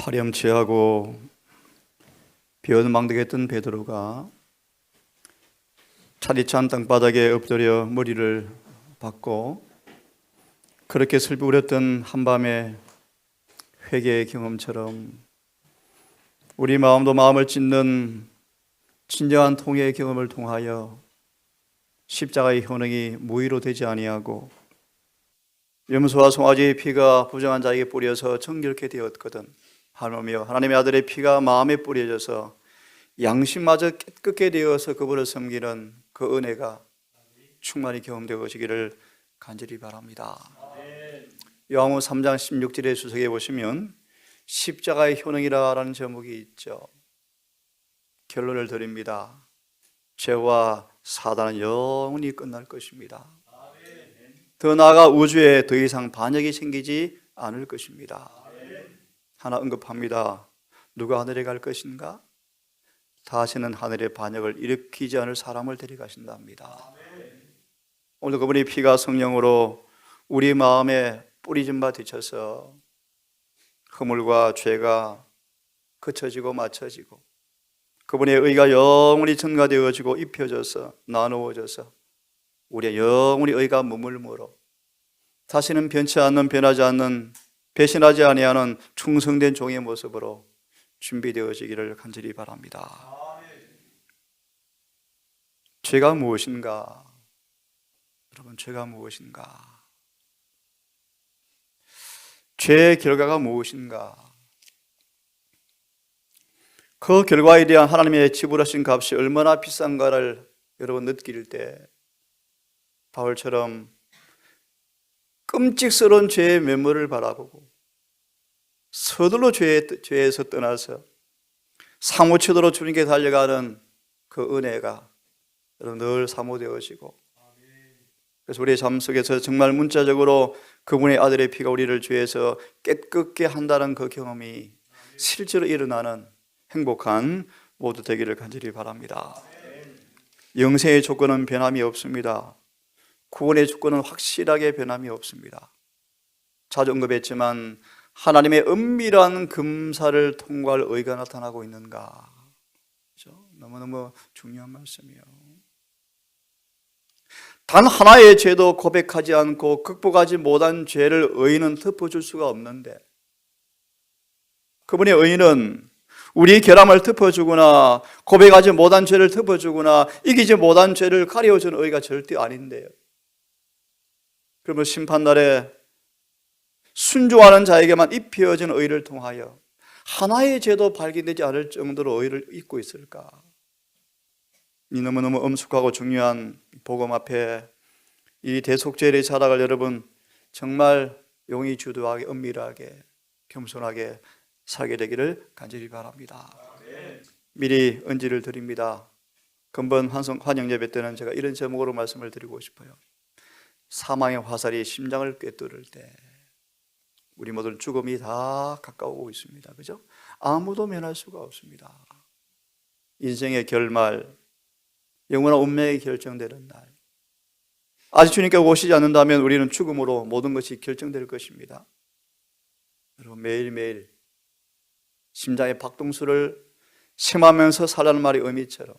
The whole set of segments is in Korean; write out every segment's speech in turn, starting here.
파렴치하고 비어망덕했던 베드로가 차디찬 땅바닥에 엎드려 머리를 박고 그렇게 슬피 울었던 한밤의 회개의 경험처럼 우리 마음도 마음을 찢는 진정한 통회의 경험을 통하여 십자가의 효능이 무의로 되지 아니하고 염소와 송아지의 피가 부정한 자에게 뿌려서 정결케 되었거든 하나님이여 하나님의 아들의 피가 마음에 뿌려져서 양심마저 깨끗게 되어서 그분을 섬기는 그 은혜가 충만히 경험되어지기를 간절히 바랍니다. 요한복음 3장 16절의 수석에 보시면 십자가의 효능이라는 제목이 있죠. 결론을 드립니다. 죄와 사단은 영원히 끝날 것입니다. 더 나아가 우주에 더 이상 반역이 생기지 않을 것입니다. 하나 언급합니다. 누가 하늘에 갈 것인가? 다시는 하늘의 반역을 일으키지 않을 사람을 데려가신답니다. 오늘 그분의 피가 성령으로 우리 마음에 뿌리진 바 되쳐서 허물과 죄가 그쳐지고 맞춰지고 그분의 의가 영원히 증가되어지고 입혀져서 나누어져서 우리의 영원히 의가 머물므로 다시는 변치 않는 변하지 않는 배신하지 아니하는 충성된 종의 모습으로 준비되어지기를 간절히 바랍니다. 죄가 무엇인가? 여러분, 죄가 무엇인가? 죄의 결과가 무엇인가? 그 결과에 대한 하나님의 지불하신 값이 얼마나 비싼가를 여러분 느낄 때 바울처럼 끔찍스러운 죄의 면모를 바라보고 서둘러 죄에, 죄에서 떠나서 사무치도록 주님께 달려가는 그 은혜가 여러분 늘 사모되어지고 그래서 우리의 삶 속에서 정말 문자적으로 그분의 아들의 피가 우리를 죄에서 깨끗게 한다는 그 경험이 실제로 일어나는 행복한 모두 되기를 간절히 바랍니다. 영생의 조건은 변함이 없습니다. 구원의 조건은 확실하게 변함이 없습니다. 자주 언급했지만 하나님의 은밀한 금사를 통과할 의가 나타나고 있는가? 그렇죠? 너무너무 중요한 말씀이에요. 단 하나의 죄도 고백하지 않고 극복하지 못한 죄를 의인은 덮어줄 수가 없는데 그분의 의인은 우리의 결함을 덮어주거나 고백하지 못한 죄를 덮어주거나 이기지 못한 죄를 가려주는 의가 절대 아닌데요. 그러면 심판날에 순종하는 자에게만 입혀진 의를 통하여 하나의 죄도 발견되지 않을 정도로 의를 잊고 있을까? 이 너무너무 엄숙하고 중요한 복음 앞에 이 대속죄의 자락을 여러분 정말 용이 주도하게 은밀하게 겸손하게 살게 되기를 간절히 바랍니다. 미리 언지를 드립니다. 근본 환성 환영 예배 때는 제가 이런 제목으로 말씀을 드리고 싶어요. 사망의 화살이 심장을 꿰뚫을 때 우리 모두 죽음이 다 가까우고 있습니다. 그죠? 아무도 면할 수가 없습니다. 인생의 결말, 영원한 운명이 결정되는 날. 아직 주님께 오시지 않는다면 우리는 죽음으로 모든 것이 결정될 것입니다. 여러분 매일매일 심장의 박동수를 심하면서 살라는 말의 의미처럼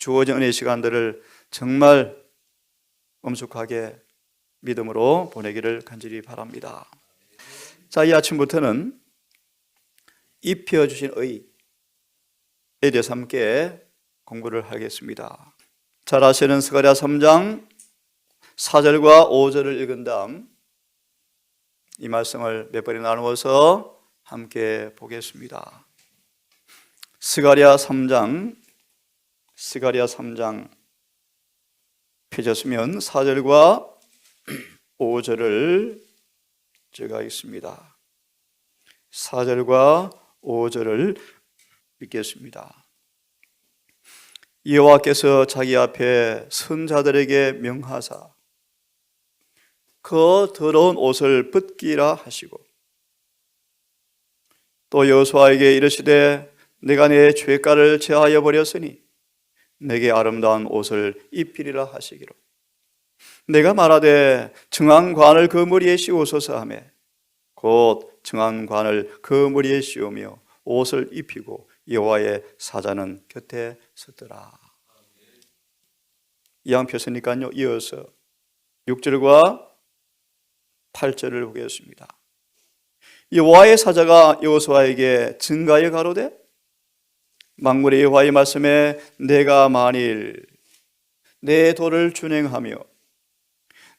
주어진 은혜의 시간들을 정말 엄숙하게 믿음으로 보내기를 간절히 바랍니다. 자, 이 아침부터는 입혀주신 의에 대해서 함께 공부를 하겠습니다. 잘 아시는 스가랴 3장 4절과 5절을 읽은 다음 이 말씀을 몇 번에 나누어서 함께 보겠습니다. 스가랴 3장 스가랴 3장 펴졌으면 4절과 5절을 제가 읽습니다. 4절과 5절을 읽겠습니다. 여호와께서 자기 앞에 선자들에게 명하사 그 더러운 옷을 벗기라 하시고 또 여호수아에게 이르시되 내가 내 죄가를 제하여 버렸으니 내게 아름다운 옷을 입히리라 하시기로 내가 말하되 정왕관을 그 머리에 씌우소서 하매 곧 정한관을 그 머리에 씌우며 옷을 입히고 여호와의 사자는 곁에 섰더라. 이양 펴서니까요. 이어서 6절과 8절을 보겠습니다. 여호와의 사자가 여호수아에게 증가에 가로되 만물의 여호와의 말씀에 내가 만일 내 도를 준행하며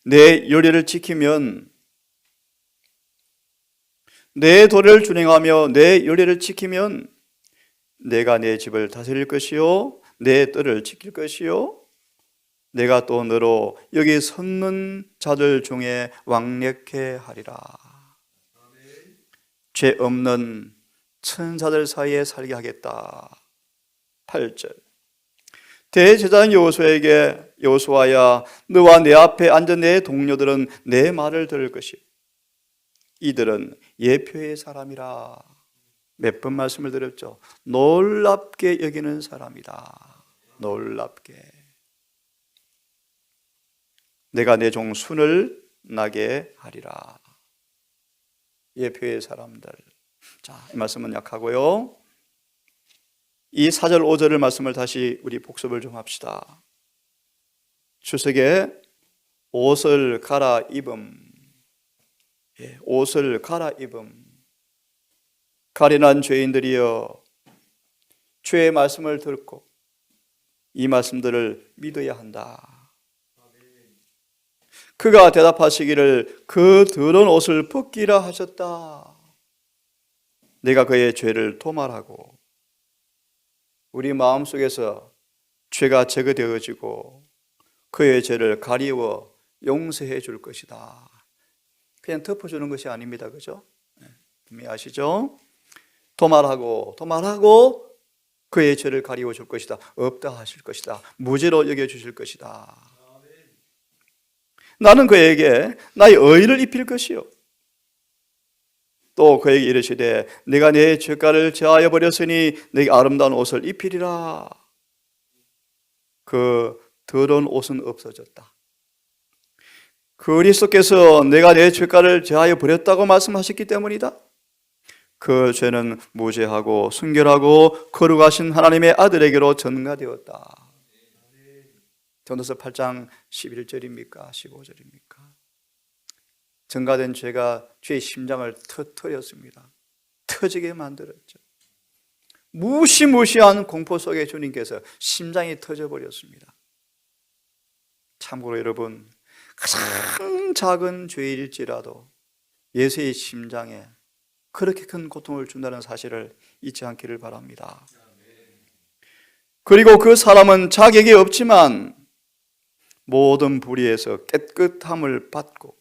내 열의를 지키면 내 도를 준행하며 내 열의를 지키면 내가 내 집을 다스릴 것이요 내 뜰을 지킬 것이요 내가 또 너로 여기 섰는 자들 중에 왕래케 하리라. 죄 없는 천사들 사이에 살게 하겠다. 8절 대제사장 여호수아에게 여호수아야 너와 내 앞에 앉은 내 동료들은 내 말을 들을 것이. 이들은 예표의 사람이라. 몇 번 말씀을 드렸죠? 놀랍게 여기는 사람이다. 놀랍게. 내가 내 종 순을 나게 하리라. 예표의 사람들. 자, 이 말씀은 약하고요 이 4절 5절을 말씀을 다시 우리 복습을 좀 합시다. 주석에 옷을 갈아입음 예, 옷을 갈아입음 가련한 죄인들이여 죄의 말씀을 듣고 이 말씀들을 믿어야 한다. 그가 대답하시기를 그 더러운 옷을 벗기라 하셨다. 내가 그의 죄를 도말하고 우리 마음 속에서 죄가 제거되어지고 그의 죄를 가리워 용서해 줄 것이다. 그냥 덮어주는 것이 아닙니다. 그죠? 네, 분명히 아시죠? 도말하고, 도말하고 그의 죄를 가리워 줄 것이다. 없다 하실 것이다. 무죄로 여겨 주실 것이다. 나는 그에게 나의 의를 입힐 것이요. 또 그에게 이르시되 내가 내 죄가를 제하여 버렸으니 내게 아름다운 옷을 입히리라. 그 더러운 옷은 없어졌다. 그리스도께서 내가 내 죄가를 제하여 버렸다고 말씀하셨기 때문이다. 그 죄는 무죄하고 순결하고 거룩하신 하나님의 아들에게로 전가되었다. 전도서 8장 11절입니까? 15절입니까? 증가된 죄가 죄의 심장을 터뜨렸습니다. 터지게 만들었죠. 무시무시한 공포 속에 주님께서 심장이 터져버렸습니다. 참고로 여러분, 가장 작은 죄일지라도 예수의 심장에 그렇게 큰 고통을 준다는 사실을 잊지 않기를 바랍니다. 그리고 그 사람은 자격이 없지만 모든 불의에서 깨끗함을 받고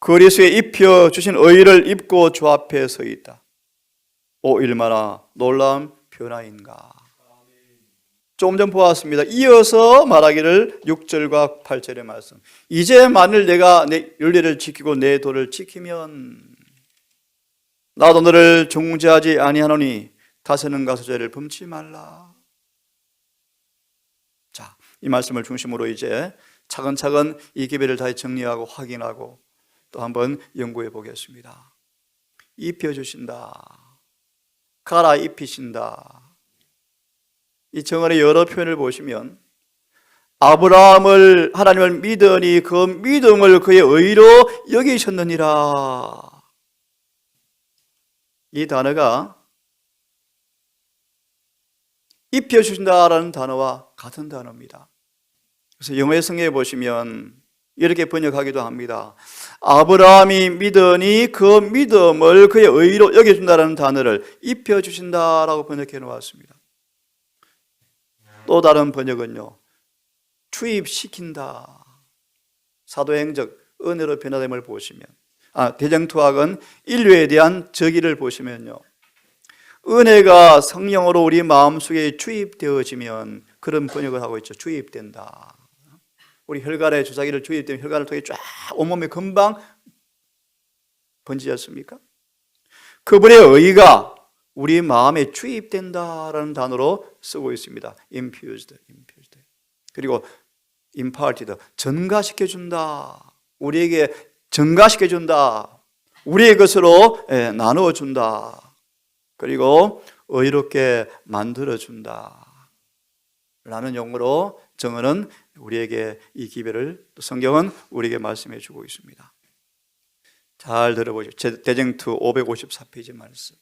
그리스에 입혀 주신 의를 입고 주 앞에 서 있다. 오 얼마나 놀라운 변화인가. 조금 전 보았습니다. 이어서 말하기를 6절과 8절의 말씀. 이제 만일 내가 내 윤리를 지키고 내 도를 지키면 나도 너를 중재하지 아니하노니 다스는 가소제를 범치 말라. 자, 이 말씀을 중심으로 이제 차근차근 이 기별을 다시 정리하고 확인하고 또 한번 연구해 보겠습니다. 입혀주신다. 갈아 입히신다. 이 정언의 여러 표현을 보시면 아브라함을 하나님을 믿으니 그 믿음을 그의 의로 여기셨느니라. 이 단어가 입혀주신다라는 단어와 같은 단어입니다. 그래서 영어의 성경에 보시면 이렇게 번역하기도 합니다. 아브라함이 믿으니 그 믿음을 그의 의로 여겨준다는 단어를 입혀주신다라고 번역해 놓았습니다. 또 다른 번역은요, 투입시킨다. 사도행적 은혜로 변화됨을 보시면, 아, 대정투학은 인류에 대한 저기를 보시면요, 은혜가 성령으로 우리 마음속에 주입되어지면 그런 번역을 하고 있죠. 주입된다. 우리 혈관에 주사기를 주입되면 혈관을 통해 쫙 온몸에 금방 번지지 않습니까? 그분의 의가 우리 마음에 주입된다라는 단어로 쓰고 있습니다. infused, infused. 그리고 imparted, 전가시켜 준다. 우리에게 증가시켜 준다. 우리의 것으로 예, 나누어 준다. 그리고 의롭게 만들어 준다. 라는 용어로 정언은 우리에게 이 기별을 또 성경은 우리에게 말씀해 주고 있습니다. 잘 들어보죠. 제- 대쟁투 554페이지 말씀.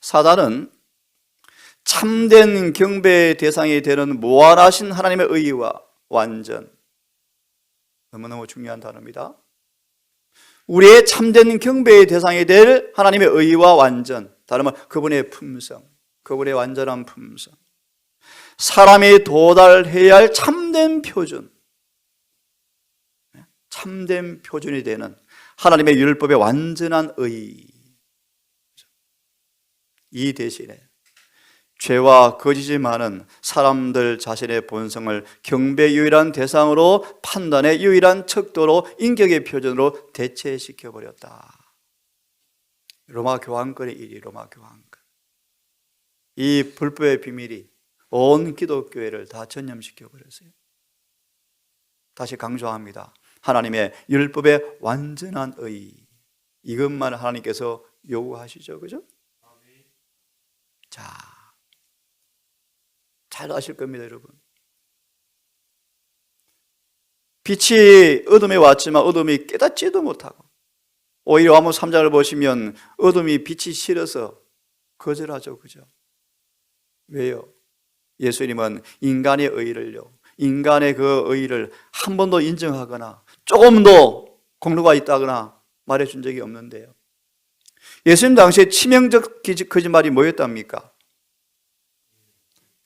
사단은 참된 경배의 대상이 되는 무한하신 하나님의 의와 완전. 너무너무 중요한 단어입니다. 우리의 참된 경배의 대상이 될 하나님의 의와 완전. 다른 말 그분의 품성. 그분의 완전한 품성. 사람이 도달해야 할 참된 표준. 참된 표준이 되는 하나님의 율법의 완전한 의. 이 대신에 죄와 거짓이 많은 사람들 자신의 본성을 경배 유일한 대상으로 판단의 유일한 척도로 인격의 표준으로 대체시켜 버렸다. 로마 교황권의 일이 로마 교황권. 이 불법의 비밀이 온 기독교회를 다 전염시켜 버렸어요. 다시 강조합니다. 하나님의 율법의 완전한 의. 이것만 하나님께서 요구하시죠. 그죠? 자. 잘 아실 겁니다, 여러분. 빛이 어둠에 왔지만 어둠이 깨닫지도 못하고 오히려 아무 3장을 보시면 어둠이 빛이 싫어서 거절하죠. 그죠? 왜요? 예수님은 인간의 의를요. 인간의 그 의를 한 번도 인정하거나 조금도 공로가 있다거나 말해준 적이 없는데요. 예수님 당시에 치명적 거짓말이 뭐였답니까?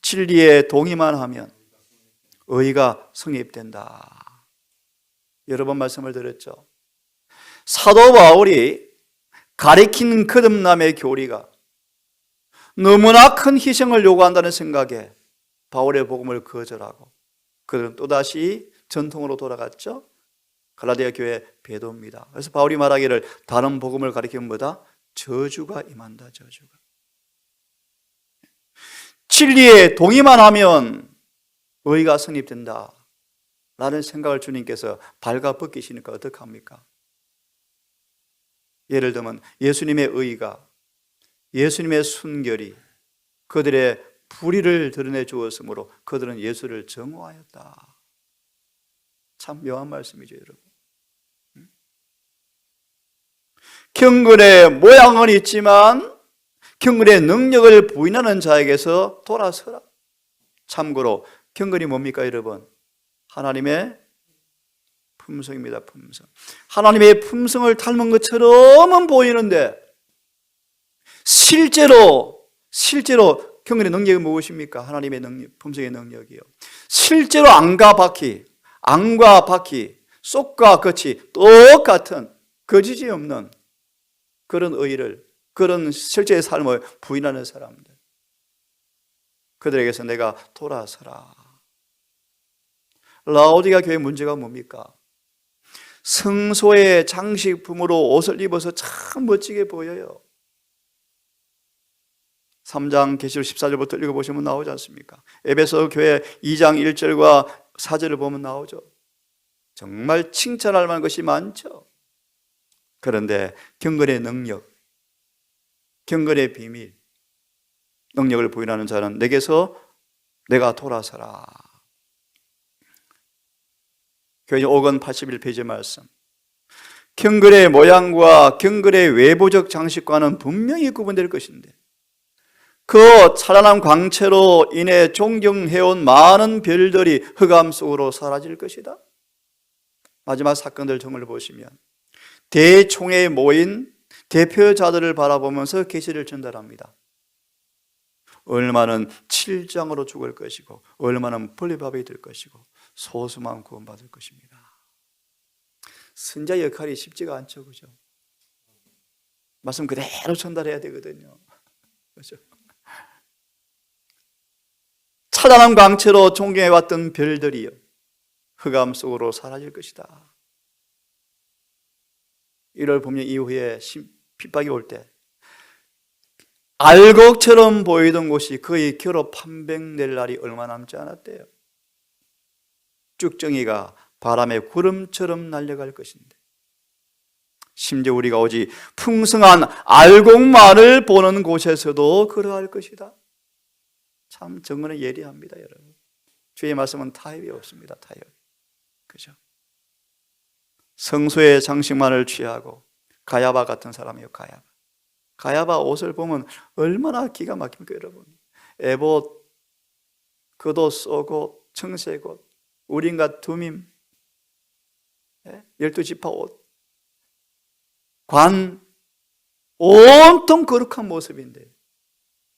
진리에 동의만 하면 의가 성립된다. 여러 번 말씀을 드렸죠. 사도 바울이 가리킨 거듭남의 교리가 너무나 큰 희생을 요구한다는 생각에 바울의 복음을 거절하고 그들은 또다시 전통으로 돌아갔죠. 갈라디아 교회 배도입니다. 그래서 바울이 말하기를 다른 복음을 가리키면 뭐다? 저주가 임한다. 저주가. 진리에 동의만 하면 의가 성립된다. 라는 생각을 주님께서 발가벗기시니까 어떡합니까? 예를 들면 예수님의 의가 예수님의 순결이 그들의 불의를 드러내 주었으므로 그들은 예수를 정오하였다. 참 묘한 말씀이죠, 여러분. 음? 경건의 모양은 있지만 경건의 능력을 부인하는 자에게서 돌아서라. 참고로 경건이 뭡니까, 여러분? 하나님의 품성입니다, 품성. 하나님의 품성을 닮은 것처럼은 보이는데 실제로 실제로 경건의 능력이 무엇입니까? 하나님의 능력, 품성의 능력이요. 실제로 안과 바퀴, 안과 바퀴, 쏙과 끝이 똑같은 거짓이 없는 그런 의를 그런 실제의 삶을 부인하는 사람들. 그들에게서 내가 돌아서라. 라오디가 교회 문제가 뭡니까? 성소의 장식품으로 옷을 입어서 참 멋지게 보여요. 3장 계시록 14절부터 읽어보시면 나오지 않습니까? 에베소 교회 2장 1절과 4절을 보면 나오죠. 정말 칭찬할 만한 것이 많죠. 그런데 경건의 능력, 경건의 비밀, 능력을 부인하는 자는 내게서 내가 돌아서라. 교회 5권 81페이지 말씀. 경건의 모양과 경건의 외부적 장식과는 분명히 구분될 것인데 그 찬란한 광채로 인해 존경해온 많은 별들이 흑암 속으로 사라질 것이다. 마지막 사건들 정을 보시면 대총회에 모인 대표자들을 바라보면서 계시를 전달합니다. 얼마는 7장으로 죽을 것이고 얼마는 분리밥이 될 것이고 소수만 구원받을 것입니다. 선자 역할이 쉽지가 않죠. 그죠? 말씀 그대로 전달해야 되거든요. 그죠? 찬란한 광채로 존경해왔던 별들이요. 흑암 속으로 사라질 것이다. 1월 봄년 이후에 핍박이 올 때 알곡처럼 보이던 곳이 거의 결로 판백낼 날이 얼마 남지 않았대요. 쭉정이가 바람의 구름처럼 날려갈 것인데 심지어 우리가 오직 풍성한 알곡만을 보는 곳에서도 그러할 것이다. 참 정언은 예리합니다, 여러분. 주의 말씀은 타협이 없습니다, 타협. 그죠? 성소의 장식만을 취하고 가야바 같은 사람이요, 가야바. 가야바 옷을 보면 얼마나 기가 막힙니까, 여러분? 에봇, 그도 쏘고 청색옷, 우린과 두밈, 예? 열두 지파 옷, 관, 온통 거룩한 모습인데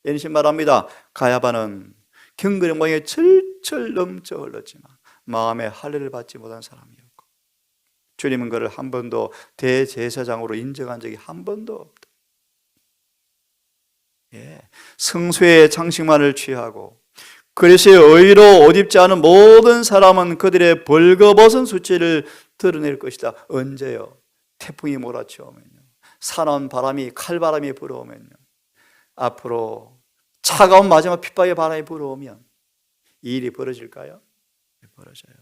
연신 말합니다. 가야바는 경건의 철철 넘쳐 흘렀지만 마음에 할례를 받지 못한 사람이었고 주님은 그를 한 번도 대제사장으로 인정한 적이 한 번도 없다. 예, 성소의 장식만을 취하고 그리스의 의로 옷 입지 않은 모든 사람은 그들의 벌거벗은 수치를 드러낼 것이다. 언제요? 태풍이 몰아치우면요. 사나운 바람이 칼바람이 불어오면요. 앞으로 차가운 마지막 핍박의 바람이 불어오면 이 일이 벌어질까요? 네, 벌어져요.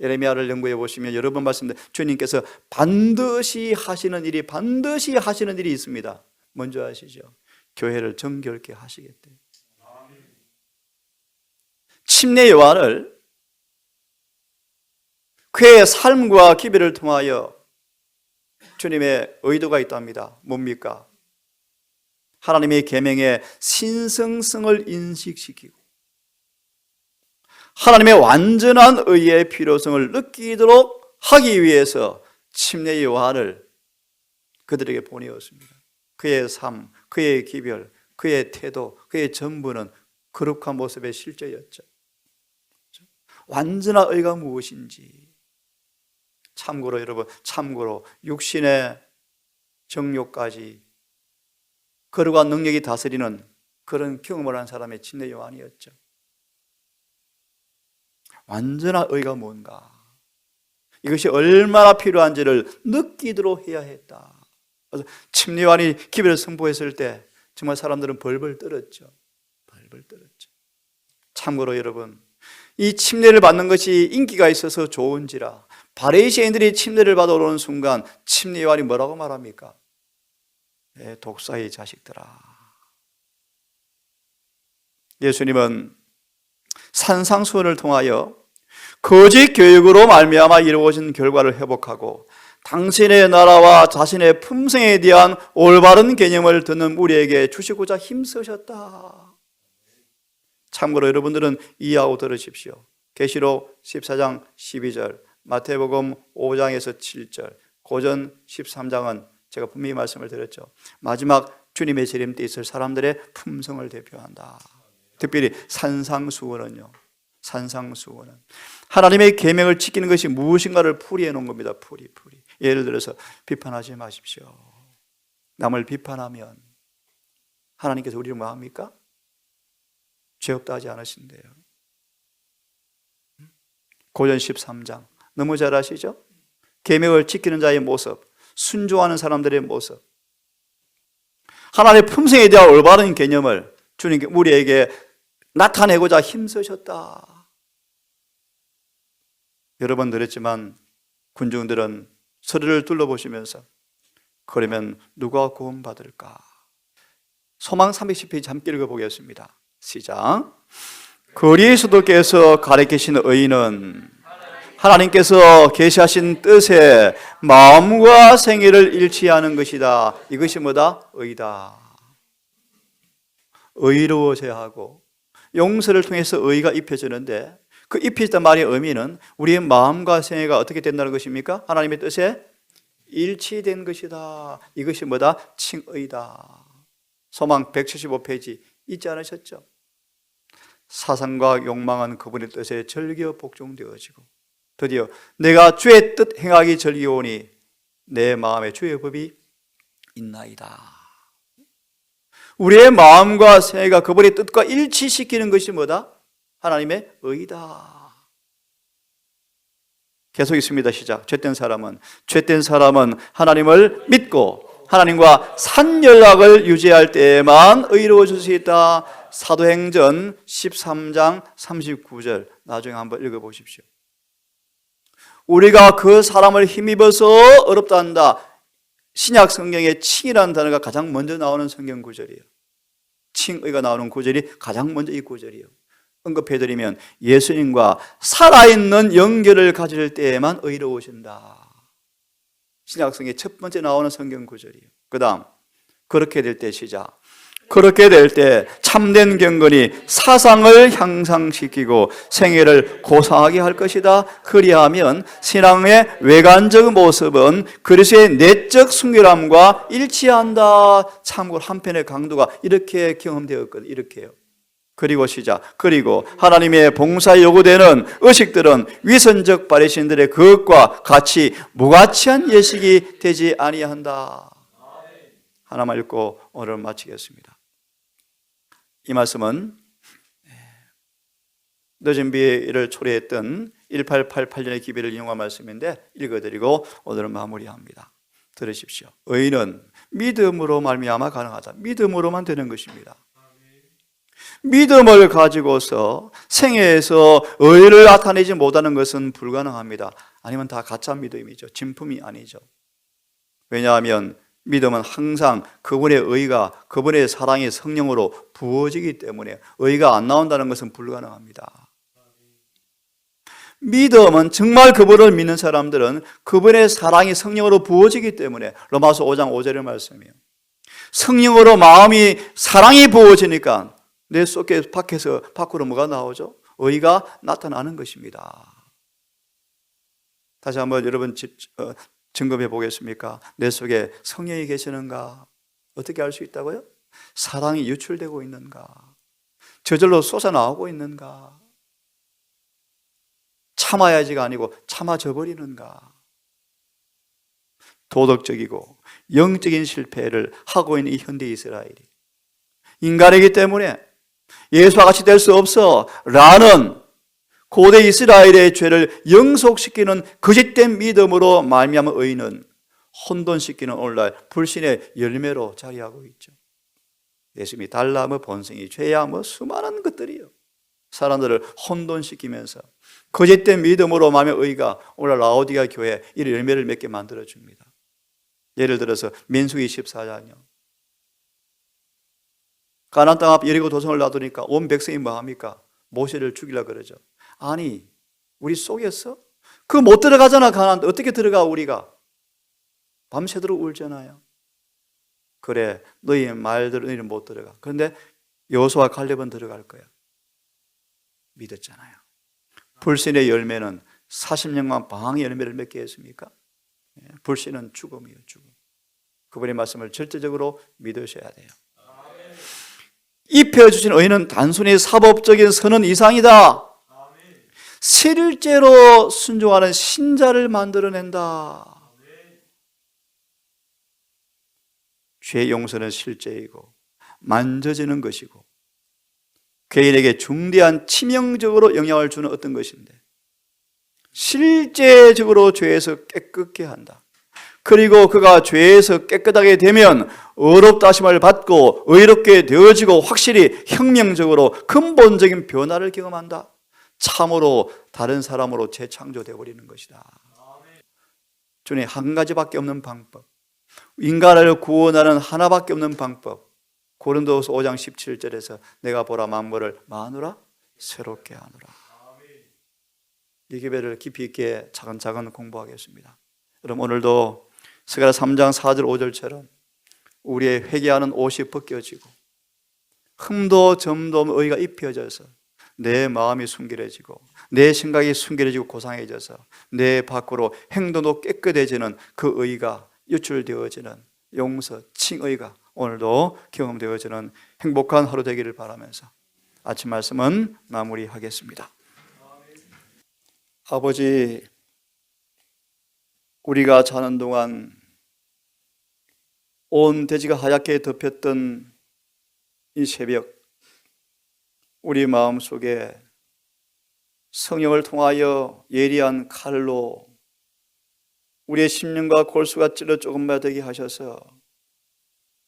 예레미야를 연구해 보시면 여러 번 말씀드 주님께서 반드시 하시는 일이 반드시 하시는 일이 있습니다. 먼저 아시죠? 교회를 정결케 하시겠대요. 침례 요한을 그의 삶과 기별을 통하여 주님의 의도가 있답니다. 뭡니까? 하나님의 계명의 신성성을 인식시키고 하나님의 완전한 의의 필요성을 느끼도록 하기 위해서 침례 요한을 그들에게 보내었습니다. 그의 삶, 그의 기별, 그의 태도, 그의 전부는 거룩한 모습의 실제였죠. 완전한 의가 무엇인지 참고로 여러분 참고로 육신의 정욕까지 거룩한 능력이 다스리는 그런 경험을 한 사람의 침례 요한이었죠. 완전한 의가 뭔가 이것이 얼마나 필요한지를 느끼도록 해야 했다. 그래서 침례 요한이 기별을 선포했을 때 정말 사람들은 벌벌 떨었죠. 벌벌 떨었죠. 참고로 여러분 이 침례를 받는 것이 인기가 있어서 좋은지라 바레이시인들이 침례를 받아 오는 순간 침례 요한이 뭐라고 말합니까? 예, 독사의 자식들아. 예수님은 산상수훈을 통하여 거짓 교육으로 말미암아 이루어진 결과를 회복하고 당신의 나라와 자신의 품성에 대한 올바른 개념을 듣는 우리에게 주시고자 힘쓰셨다. 참고로 여러분들은 이해하고 들으십시오. 계시록 14장 12절, 마태복음 5장에서 7절, 고전 13장은 제가 분명히 말씀을 드렸죠. 마지막 주님의 재림 때 있을 사람들의 품성을 대표한다. 특별히 산상수훈은요. 산상수훈은 하나님의 계명을 지키는 것이 무엇인가를 풀이해 놓은 겁니다. 풀이 풀이. 예를 들어서 비판하지 마십시오. 남을 비판하면 하나님께서 우리를 뭐 합니까? 죄 없다 하지 않으신대요. 고전 13장 너무 잘 아시죠? 계명을 지키는 자의 모습, 순종하는 사람들의 모습. 하나님의 품성에 대한 올바른 개념을 주님께 우리에게 나타내고자 힘쓰셨다. 여러 번 들었지만 군중들은 서류를 둘러보시면서 그러면 누가 구원받을까? 소망 310페이지 함께 읽어보겠습니다. 시작. 그리스도께서 가르치신 의인은 하나님께서 계시하신 뜻에 마음과 생애를 일치하는 것이다. 이것이 뭐다? 의다. 의로워져야 하고 용서를 통해서 의가 입혀지는데 그 입혀졌단 말의 의미는 우리의 마음과 생애가 어떻게 된다는 것입니까? 하나님의 뜻에 일치된 것이다. 이것이 뭐다? 칭의다. 소망 175페이지 잊지 않으셨죠? 사상과 욕망은 그분의 뜻에 절겨 복종되어지고 드디어 내가 주의 뜻 행하기 절기오니 내 마음에 주의 법이 있나이다. 우리의 마음과 생애가 그분의 뜻과 일치시키는 것이 뭐다? 하나님의 의다. 계속 있습니다. 시작. 죄된 사람은 죄된 사람은 하나님을 믿고 하나님과 산 연락을 유지할 때에만 의로워질 수 있다. 사도행전 13장 39절 나중에 한번 읽어 보십시오. 우리가 그 사람을 힘입어서 어렵다 한다. 신약 성경에 칭이라는 단어가 가장 먼저 나오는 성경 구절이에요. 칭의가 나오는 구절이 가장 먼저 이 구절이에요. 언급해드리면 예수님과 살아있는 연결을 가질 때에만 의로우신다. 신약성의 첫 번째 나오는 성경 구절이에요. 그 다음, 그렇게 될 때 시작. 그렇게 될 때 참된 경건이 사상을 향상시키고 생애를 고상하게 할 것이다. 그리하면 신앙의 외관적 모습은 그리스의 내적 순결함과 일치한다. 참고로 한편의 강도가 이렇게 경험되었거든. 이렇게요. 그리고 시작. 그리고 하나님의 봉사에 요구되는 의식들은 위선적 바리신들의 그것과 같이 무가치한 예식이 되지 아니한다. 하나만 읽고 오늘 마치겠습니다. 이 말씀은 늦은 비를 초래했던 1888년의 기별을 인용한 말씀인데 읽어드리고 오늘은 마무리합니다. 들으십시오. 의는 믿음으로 말미암아 가능하다. 믿음으로만 되는 것입니다. 믿음을 가지고서 생애에서 의를 나타내지 못하는 것은 불가능합니다. 아니면 다 가짜 믿음이죠. 진품이 아니죠. 왜냐하면 믿음은 항상 그분의 의가 그분의 사랑이 성령으로 부어지기 때문에 의가 안 나온다는 것은 불가능합니다. 믿음은 정말 그분을 믿는 사람들은 그분의 사랑이 성령으로 부어지기 때문에 로마서 5장 5절의 말씀이에요. 성령으로 마음이 사랑이 부어지니까 내 속에 밖에서 밖으로 뭐가 나오죠? 의가 나타나는 것입니다. 다시 한번 여러분 어, 점검해 보겠습니까? 내 속에 성령이 계시는가? 어떻게 알 수 있다고요? 사랑이 유출되고 있는가? 저절로 쏟아나오고 있는가? 참아야지가 아니고 참아져 버리는가? 도덕적이고 영적인 실패를 하고 있는 이 현대 이스라엘이 인간이기 때문에 예수와 같이 될 수 없어 라는 고대 이스라엘의 죄를 영속시키는 거짓된 믿음으로 말미암은 의인은 혼돈시키는 오늘날 불신의 열매로 자리하고 있죠. 예수님이 달라 뭐 본성이 죄야 뭐 수많은 것들이요. 사람들을 혼돈시키면서 거짓된 믿음으로 마음의 의가 오늘 라오디가 교회 이 열매를 맺게 만들어 줍니다. 예를 들어서 민수기 14장이요. 가나안 땅앞 여리고 도성을 놔두니까 온 백성이 뭐 합니까? 모세를 죽이려 그러죠. 아니, 우리 속였어? 그못 들어가잖아, 가나안. 어떻게 들어가 우리가? 밤새도록 울잖아요. 그래, 너희 말대로 너희는 못 들어가. 그런데 여호수아 칼렙은 들어갈 거야. 믿었잖아요. 불신의 열매는 40년간 방황의 열매를 맺게 했습니까? 예, 불신은 죽음이에요, 죽음. 그분의 말씀을 절대적으로 믿으셔야 돼요. 입혀주신 의는 단순히 사법적인 선언 이상이다. 실제로 순종하는 신자를 만들어낸다. 죄 용서는 실제이고 만져지는 것이고 개인에게 중대한 치명적으로 영향을 주는 어떤 것인데 실제적으로 죄에서 깨끗게 한다. 그리고 그가 죄에서 깨끗하게 되면 의롭다 하심을 받고 의롭게 되어지고 확실히 혁명적으로 근본적인 변화를 경험한다. 참으로 다른 사람으로 재창조되어 버리는 것이다. 주님 한 가지밖에 없는 방법. 인간을 구원하는 하나밖에 없는 방법. 고린도서 5장 17절에서 내가 보라 만물을 마누라 새롭게 하노라. 이 기배를 깊이 있게 차근차근 공부하겠습니다. 여러분 오늘도 스가랴 3장 4절 5절처럼 우리의 회개하는 옷이 벗겨지고 흠도 점도 의가 입혀져서 내 마음이 순결해지고 내 생각이 순결해지고 고상해져서 내 밖으로 행동도 깨끗해지는 그 의가 유출되어지는 용서, 칭의가 오늘도 경험되어지는 행복한 하루 되기를 바라면서 아침 말씀은 마무리하겠습니다. 아버지, 우리가 자는 동안 온 대지가 하얗게 덮였던 이 새벽, 우리 마음 속에 성령을 통하여 예리한 칼로 우리의 심령과 골수가 찔러 조금만 되게 하셔서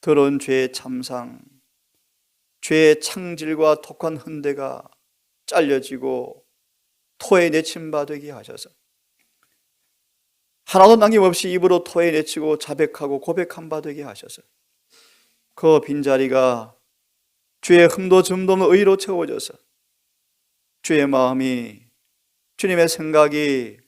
더러운 죄의 참상, 죄의 창질과 독한 흔대가 잘려지고 토에 내침바 되게 하셔서 하나도 남김없이 입으로 토해내치고 자백하고 고백한 바 되게 하셔서 그 빈자리가 주의 흠도 점도 없는 의로 채워져서 주의 마음이 주님의 생각이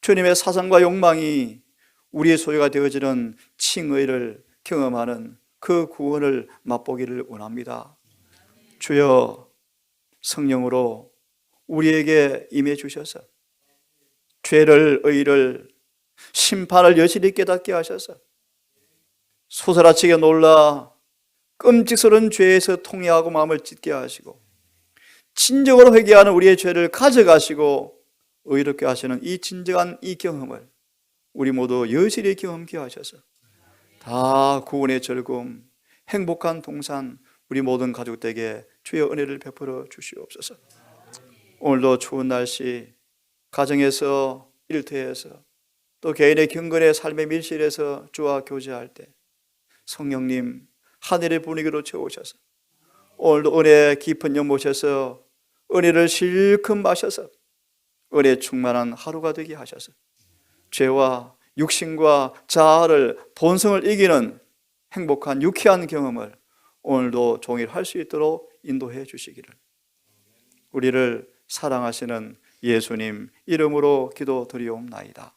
주님의 사상과 욕망이 우리의 소유가 되어지는 칭의를 경험하는 그 구원을 맛보기를 원합니다. 주여 성령으로 우리에게 임해 주셔서 죄를 의를 심판을 여실히 깨닫게 하셔서 소설아치게 놀라 끔찍스러운 죄에서 통회하고 마음을 찢게 하시고 진정으로 회개하는 우리의 죄를 가져가시고 의롭게 하시는 이 진정한 이 경험을 우리 모두 여실히 경험케 하셔서 다 구원의 즐거움, 행복한 동산 우리 모든 가족들에게 주의 은혜를 베풀어 주시옵소서. 오늘도 추운 날씨 가정에서 일터에서 또 개인의 경건의 삶의 밀실에서 주와 교제할 때 성령님 하늘의 분위기로 채우셔서 오늘도 은혜 깊은 연못에서 은혜를 실컷 마셔서 은혜 충만한 하루가 되게 하셔서 죄와 육신과 자아를 본성을 이기는 행복한 유쾌한 경험을 오늘도 종일 할 수 있도록 인도해 주시기를 우리를 사랑하시는 예수님 이름으로 기도드리옵나이다.